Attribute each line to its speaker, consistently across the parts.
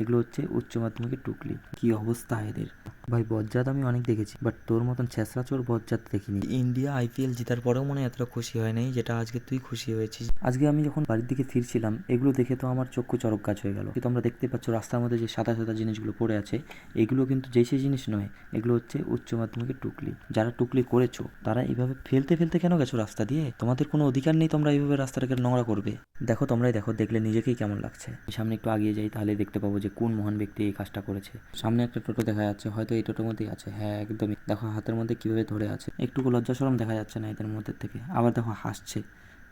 Speaker 1: এগুলো হচ্ছে উচ্চ মাধ্যমিকের টুকলি। কি অবস্থা এদের? ভাই বজ্জাত আমি অনেক দেখেছি বাট তোর মতন ছেঁচড়া চোর বজ্জাত দেখিনি।
Speaker 2: ইন্ডিয়া আইপিএল জেতার পরেও মনে হয় এতটা খুশি হয় নাই যেটা আজকে তুই খুশি হয়েছিস।
Speaker 1: আজকে আমি যখন বাড়ির দিকে ফিরছিলাম এগুলো দেখে তো আমার চক্ষু চরক গাছ হয়ে গেল। কিন্তু তোমরা দেখতে পাচ্ছ রাস্তার মধ্যে যে সাদা সাদা জিনিসগুলো পড়ে আছে এগুলো কিন্তু যে সেই জিনিস নয় এগুলো হচ্ছে উচ্চ মাধ্যমিকের টুকলি। যারা টুকলি করেছ তারা এইভাবে ফেলতে ফেলতে কেন গেছো রাস্তা দিয়ে? তোমাদের কোনো অধিকার নেই তোমরা এইভাবে রাস্তাটাকে নোংরা করবে। দেখো তোমরাই দেখো দেখলে নিজেকেই কেমন লাগছে। সামনে একটু আগিয়ে যাই তাহলে দেখতে পাবো যে কোন মহান ব্যক্তি এই কাজটা করেছে। সামনে একটা টোটো দেখা যাচ্ছে, হয়তো এই টোটোর মধ্যেই আছে। হ্যাঁ একদমই। দেখো, হাতের মধ্যে কীভাবে ধরে আছে। একটুকু লজ্জা সরম দেখা যাচ্ছে না এদের মধ্যে থেকে। আবার দেখো, হাসছে।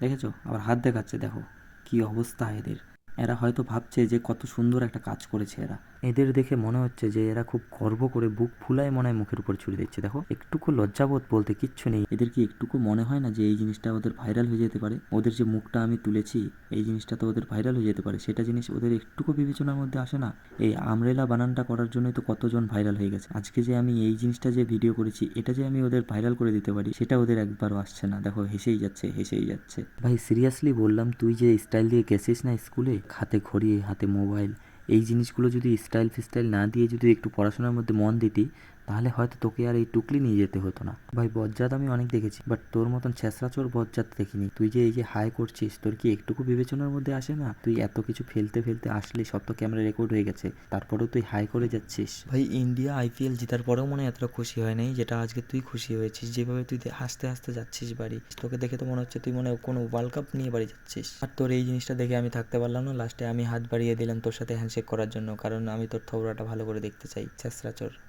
Speaker 1: দেখেছ? আবার হাত দেখাচ্ছে, দেখো। কি অবস্থা এদের। এরা হয়তো ভাবছে যে কত সুন্দর একটা কাজ করেছে এরা। এদের দেখে মনে হচ্ছে যে এরা খুব গর্ব করে বুক ফুলায় মনে হয় মুখের উপর ছুড়ে দিচ্ছে। দেখো, একটুকু লজ্জাবোধ বলতে কিচ্ছু নেই। এদের কি একটুকু মনে হয় না যে এই জিনিসটা ওদের ভাইরাল হয়ে যেতে পারে? ওদের যে মুখটা আমি তুলেছি, এই জিনিসটা তো ওদের ভাইরাল হয়ে যেতে পারে। সেটা জিনিস ওদের একটুকু বিবেচনার মধ্যে আসে না। এই আমরেলা বানানটা করার জন্যই তো কতজন ভাইরাল হয়ে গেছে। আজকে যে আমি এই জিনিসটা যে ভিডিও করেছি, এটা যে আমি ওদের ভাইরাল করে দিতে পারি, সেটা ওদের একবারও আসছে না। দেখো, হেসেই যাচ্ছে হেসেই যাচ্ছে। ভাই সিরিয়াসলি বললাম, তুই যে স্টাইল দিয়ে গেছিস না স্কুলে হাতে ঘড়ি, হাতে মোবাইল এই জিনিসগুলো যদি স্টাইল ফিস্টাইল না দিয়ে যদি একটু পড়াশোনার মধ্যে মন দিতি তাহলে হয়তো তোকে আর এই টুকলি নিয়ে যেতে হতো না। ভাই, বজ্জাত আমি অনেক দেখেছি বাট তোর মতন ছেঁচড়া চোর বজ্জাত দেখিনি। তুই যে এই যে হাই করছিস, তোর কি একটুকু বিবেচনার মধ্যে আসে না? তুই এত কিছু ফেলতে ফেলতে আসলে, সব তো ক্যামেরা রেকর্ড হয়ে গেছে। তারপরেও তুই হাই করে যাচ্ছিস।
Speaker 2: ভাই ইন্ডিয়া আইপিএল জেতার পরেও মনে এতটা খুশি হয় নাই, যেটা আজকে তুই খুশি হয়েছিস। যেভাবে তুই হাসতে হাসতে যাচ্ছিস বাড়ি, তোকে দেখে তো মনে হচ্ছে তুই মনে কোনো ওয়ার্ল্ড কাপ নিয়ে বাড়ি যাচ্ছিস। আর তোর এই জিনিসটা দেখে আমি থাকতে পারলাম না লাস্টে আমি হাত বাড়িয়ে দিলাম তোর সাথে হ্যান্ডশেক করার জন্য, কারণ আমি তোর থবড়াটা ভালো করে দেখতে চাই ছেসরা চোর